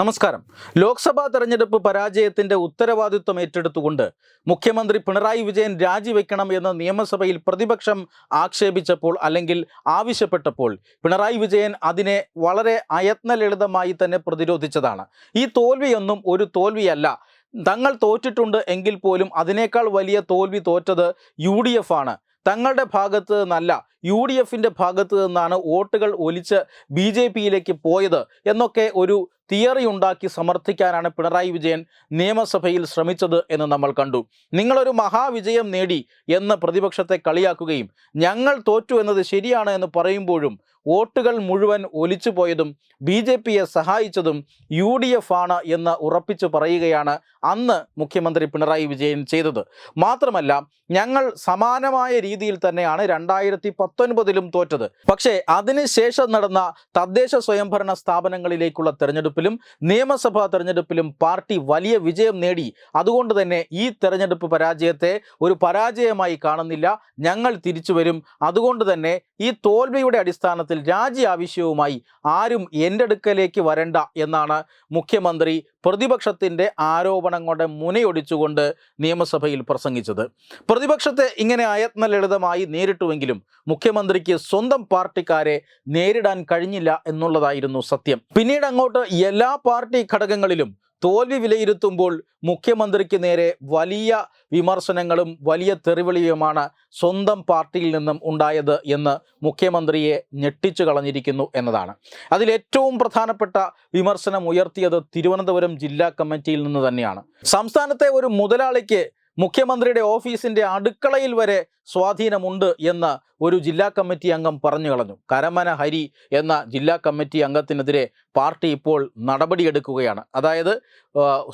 നമസ്കാരം. ലോക്സഭാ തെരഞ്ഞെടുപ്പ് പരാജയത്തിന്റെ ഉത്തരവാദിത്വം ഏറ്റെടുത്തുകൊണ്ട് മുഖ്യമന്ത്രി പിണറായി വിജയൻ രാജിവെക്കണം എന്ന് നിയമസഭയിൽ പ്രതിപക്ഷം ആക്ഷേപിച്ചപ്പോൾ അല്ലെങ്കിൽ ആവശ്യപ്പെട്ടപ്പോൾ പിണറായി വിജയൻ അതിനെ വളരെ അയത്നലളിതമായി തന്നെ പ്രതിരോധിച്ചതാണ്. ഈ തോൽവിയൊന്നും ഒരു തോൽവിയല്ല. തങ്ങൾ തോറ്റിട്ടുണ്ട് എങ്കിൽ പോലും അതിനേക്കാൾ വലിയ തോൽവി തോറ്റത് യു ആണ്. തങ്ങളുടെ ഭാഗത്ത് നിന്നല്ല യു ഡി എഫിന്റെ ഭാഗത്ത് നിന്നാണ് വോട്ടുകൾ ഒലിച്ച് ബി ജെ പിയിലേക്ക് പോയത് എന്നൊക്കെ ഒരു തിയറി ഉണ്ടാക്കി സമർത്ഥിക്കാനാണ് പിണറായി വിജയൻ നിയമസഭയിൽ ശ്രമിച്ചത് എന്ന് നമ്മൾ കണ്ടു. നിങ്ങളൊരു മഹാവിജയം നേടി എന്ന് പ്രതിപക്ഷത്തെ കളിയാക്കുകയും ഞങ്ങൾ തോറ്റു എന്നത് ശരിയാണ് എന്ന് പറയുമ്പോഴും വോട്ടുകൾ മുഴുവൻ ഒലിച്ചു പോയതും ബി ജെ പിയെ സഹായിച്ചതും യു ഡി എഫ് ആണ് എന്ന് ഉറപ്പിച്ചു പറയുകയാണ് അന്ന് മുഖ്യമന്ത്രി പിണറായി വിജയൻ ചെയ്തത്. മാത്രമല്ല ഞങ്ങൾ സമാനമായ രീതിയിൽ തന്നെയാണ് രണ്ടായിരത്തി പത്തൊൻപതിലും തോറ്റത്. പക്ഷേ അതിനുശേഷം നടന്ന തദ്ദേശ സ്വയംഭരണ സ്ഥാപനങ്ങളിലേക്കുള്ള തെരഞ്ഞെടുപ്പിലും നിയമസഭാ തെരഞ്ഞെടുപ്പിലും പാർട്ടി വലിയ വിജയം നേടി. അതുകൊണ്ട് തന്നെ ഈ തെരഞ്ഞെടുപ്പ് പരാജയത്തെ ഒരു പരാജയമായി കാണുന്നില്ല. ഞങ്ങൾ തിരിച്ചു വരും. അതുകൊണ്ട് തന്നെ ഈ തോൽവിയുടെ അടിസ്ഥാനത്തിൽ രാജി ആവശ്യവുമായി ആരും എന്റെ അടുക്കലേക്ക് വരണ്ട എന്നാണ് മുഖ്യമന്ത്രി പ്രതിപക്ഷത്തിന്റെ ആരോപണങ്ങളുടെ മുനയൊടിച്ചുകൊണ്ട് നിയമസഭയിൽ പ്രസംഗിച്ചത്. പ്രതിപക്ഷത്തെ ഇങ്ങനെ അയത്ന ലളിതമായി നേരിട്ടുവെങ്കിലും മുഖ്യമന്ത്രിക്ക് സ്വന്തം പാർട്ടിക്കാരെ നേരിടാൻ കഴിഞ്ഞില്ല എന്നുള്ളതായിരുന്നു സത്യം. പിന്നീട് അങ്ങോട്ട് എല്ലാ പാർട്ടി ഘടകങ്ങളിലും തോൽവി വിലയിരുത്തുമ്പോൾ മുഖ്യമന്ത്രിക്ക് നേരെ വലിയ വിമർശനങ്ങളും വലിയ തെറിവിളിയുമാണ് സ്വന്തം പാർട്ടിയിൽ നിന്നും ഉണ്ടായത് എന്ന് മുഖ്യമന്ത്രിയെ ഞെട്ടിച്ചു കളഞ്ഞിരിക്കുന്നു എന്നതാണ്. അതിലേറ്റവും പ്രധാനപ്പെട്ട വിമർശനം ഉയർത്തിയത് തിരുവനന്തപുരം ജില്ലാ കമ്മിറ്റിയിൽ നിന്ന് തന്നെയാണ്. സംസ്ഥാനത്തെ ഒരു മുതലാളിക്ക് മുഖ്യമന്ത്രിയുടെ ഓഫീസിന്റെ അടുക്കളയിൽ വരെ സ്വാധീനമുണ്ട് എന്ന് ഒരു ജില്ലാ കമ്മിറ്റി അംഗം പറഞ്ഞു കളഞ്ഞു. കരമന ഹരി എന്ന ജില്ലാ കമ്മിറ്റി അംഗത്തിനെതിരെ പാർട്ടി ഇപ്പോൾ നടപടിയെടുക്കുകയാണ്. അതായത്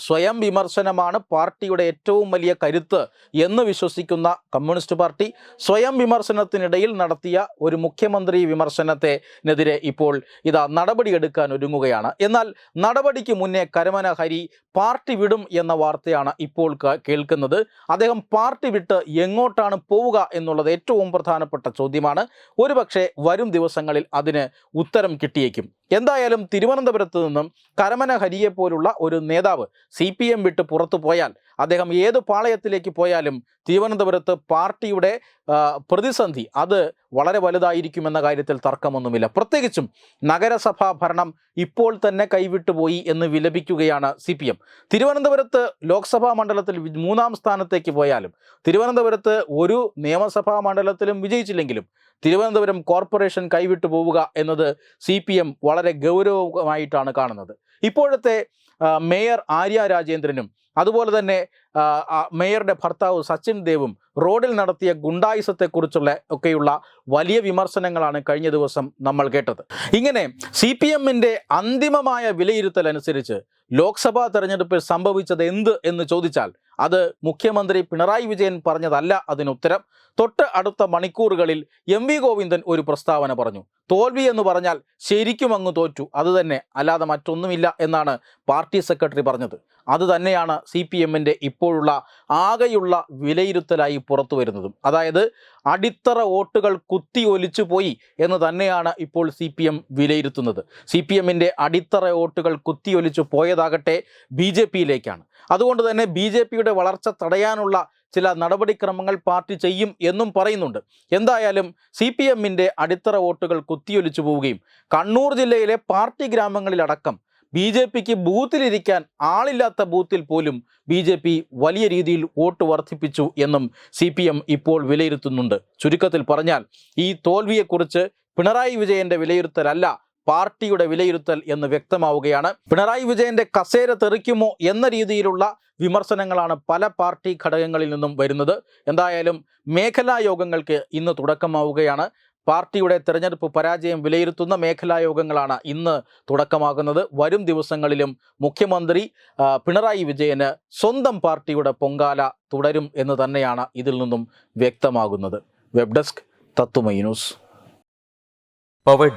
സ്വയം വിമർശനമാണ് പാർട്ടിയുടെ ഏറ്റവും വലിയ കരുത്ത് എന്ന് വിശ്വസിക്കുന്ന കമ്മ്യൂണിസ്റ്റ് പാർട്ടി സ്വയം വിമർശനത്തിനിടയിൽ നടത്തിയ ഒരു മുഖ്യമന്ത്രി വിമർശനത്തിനെതിരെ ഇപ്പോൾ ഇതാ നടപടിയെടുക്കാൻ ഒരുങ്ങുകയാണ്. എന്നാൽ നടപടിക്ക് മുന്നേ കരമന ഹരി പാർട്ടി വിടും എന്ന വാർത്തയാണ് ഇപ്പോൾ കേൾക്കുന്നത്. അദ്ദേഹം പാർട്ടി വിട്ട് എങ്ങോട്ടാണ് പോവുക എന്നുള്ളത് ഏറ്റവും പ്രധാനപ്പെട്ട ചോദ്യമാണ്. ഒരുപക്ഷെ വരും ദിവസങ്ങളിൽ അതിന് ഉത്തരം കിട്ടിയേക്കും. എന്തായാലും തിരുവനന്തപുരത്ത് നിന്നും കരമന ഹരിയെ പോലുള്ള ഒരു നേതാവ് സി പി എം വിട്ട് പുറത്തു പോയാൽ അദ്ദേഹം ഏത് പാളയത്തിലേക്ക് പോയാലും തിരുവനന്തപുരത്ത് പാർട്ടിയുടെ പ്രതിസന്ധി അത് വളരെ വലുതായിരിക്കുമെന്ന കാര്യത്തിൽ തർക്കമൊന്നുമില്ല. പ്രത്യേകിച്ചും നഗരസഭാ ഭരണം ഇപ്പോൾ തന്നെ കൈവിട്ടുപോയി എന്ന് വിലപിക്കുകയാണ് സി പി എം. തിരുവനന്തപുരത്ത് ലോക്സഭാ മണ്ഡലത്തിൽ മൂന്നാം സ്ഥാനത്തേക്ക് പോയാലും തിരുവനന്തപുരത്ത് ഒരു നിയമസഭാ മണ്ഡലത്തിലും വിജയിച്ചില്ലെങ്കിലും തിരുവനന്തപുരം കോർപ്പറേഷൻ കൈവിട്ടു പോവുക എന്നത് സി പി എം വളരെ ഗൗരവമായിട്ടാണ് കാണുന്നത്. ഇപ്പോഴത്തെ മേയർ ആര്യ രാജേന്ദ്രനും അതുപോലെ തന്നെ മേയറുടെ ഭർത്താവ് സച്ചിൻ ദേവും റോഡിൽ നടത്തിയ ഗുണ്ടായുസത്തെക്കുറിച്ചുള്ള ഒക്കെയുള്ള വലിയ വിമർശനങ്ങളാണ് കഴിഞ്ഞ ദിവസം നമ്മൾ കേട്ടത്. ഇങ്ങനെ സി പി എമ്മിന്റെ അന്തിമമായ വിലയിരുത്തൽ അനുസരിച്ച് ലോക്സഭാ തെരഞ്ഞെടുപ്പിൽ സംഭവിച്ചത് എന്ത് എന്ന് ചോദിച്ചാൽ അത് മുഖ്യമന്ത്രി പിണറായി വിജയൻ പറഞ്ഞതല്ല അതിനുത്തരം. തൊട്ട് അടുത്ത മണിക്കൂറുകളിൽ എം വി ഗോവിന്ദൻ ഒരു പ്രസ്താവന പറഞ്ഞു. തോൽവി എന്ന് പറഞ്ഞാൽ ശരിക്കും അങ്ങ് തോറ്റു. അതുതന്നെ അല്ലാതെ മറ്റൊന്നുമില്ല എന്നാണ് പാർട്ടി സെക്രട്ടറി പറഞ്ഞത്. അത് തന്നെയാണ് സി പി എമ്മിന്റെ ഇപ്പോഴുള്ള ആകെയുള്ള വിലയിരുത്തലായി പുറത്തു വരുന്നതും. അതായത് അടിത്തറ വോട്ടുകൾ കുത്തി ഒലിച്ചു പോയി എന്ന് തന്നെയാണ് ഇപ്പോൾ സി പി എം വിലയിരുത്തുന്നത്. സി പി എമ്മിന്റെ അടിത്തറ വോട്ടുകൾ കുത്തിയൊലിച്ചു പോയതാകട്ടെ ബി ജെ പിയിലേക്കാണ്. അതുകൊണ്ട് തന്നെ ബി ജെ പിയുടെ വളർച്ച തടയാനുള്ള ചില നടപടിക്രമങ്ങൾ പാർട്ടി ചെയ്യും എന്നും പറയുന്നുണ്ട്. എന്തായാലും സി പി എമ്മിന്റെ അടിത്തറ വോട്ടുകൾ കുത്തിയൊലിച്ചു പോവുകയും കണ്ണൂർ ജില്ലയിലെ പാർട്ടി ഗ്രാമങ്ങളിലടക്കം ബി ജെ പിക്ക് ബൂത്തിലിരിക്കാൻ ആളില്ലാത്ത ബൂത്തിൽ പോലും ബി ജെ പി വലിയ രീതിയിൽ വോട്ട് വർദ്ധിപ്പിച്ചു എന്നും സി പി എം ഇപ്പോൾ വിലയിരുത്തുന്നുണ്ട്. ചുരുക്കത്തിൽ പറഞ്ഞാൽ ഈ തോൽവിയെക്കുറിച്ച് പിണറായി വിജയന്റെ വിലയിരുത്തലല്ല പാർട്ടിയുടെ വിലയിരുത്തൽ എന്ന് വ്യക്തമാവുകയാണ്. പിണറായി വിജയന്റെ കസേര തെറിക്കുമോ എന്ന രീതിയിലുള്ള വിമർശനങ്ങളാണ് പല പാർട്ടി ഘടകങ്ങളിൽ നിന്നും വരുന്നത്. എന്തായാലും മേഖലാ യോഗങ്ങൾക്ക് ഇന്ന് തുടക്കമാവുകയാണ്. പാർട്ടിയുടെ തെരഞ്ഞെടുപ്പ് പരാജയം വിലയിരുത്തുന്ന മേഖലാ യോഗങ്ങളാണ് ഇന്ന് തുടക്കമാകുന്നത്. വരും ദിവസങ്ങളിലും മുഖ്യമന്ത്രി പിണറായി വിജയന് സ്വന്തം പാർട്ടിയുടെ പൊങ്കാല തുടരും എന്ന് തന്നെയാണ് ഇതിൽ നിന്നും വ്യക്തമാകുന്നത്. വെബ് ഡെസ്ക് തത്തുമൈ news. Powered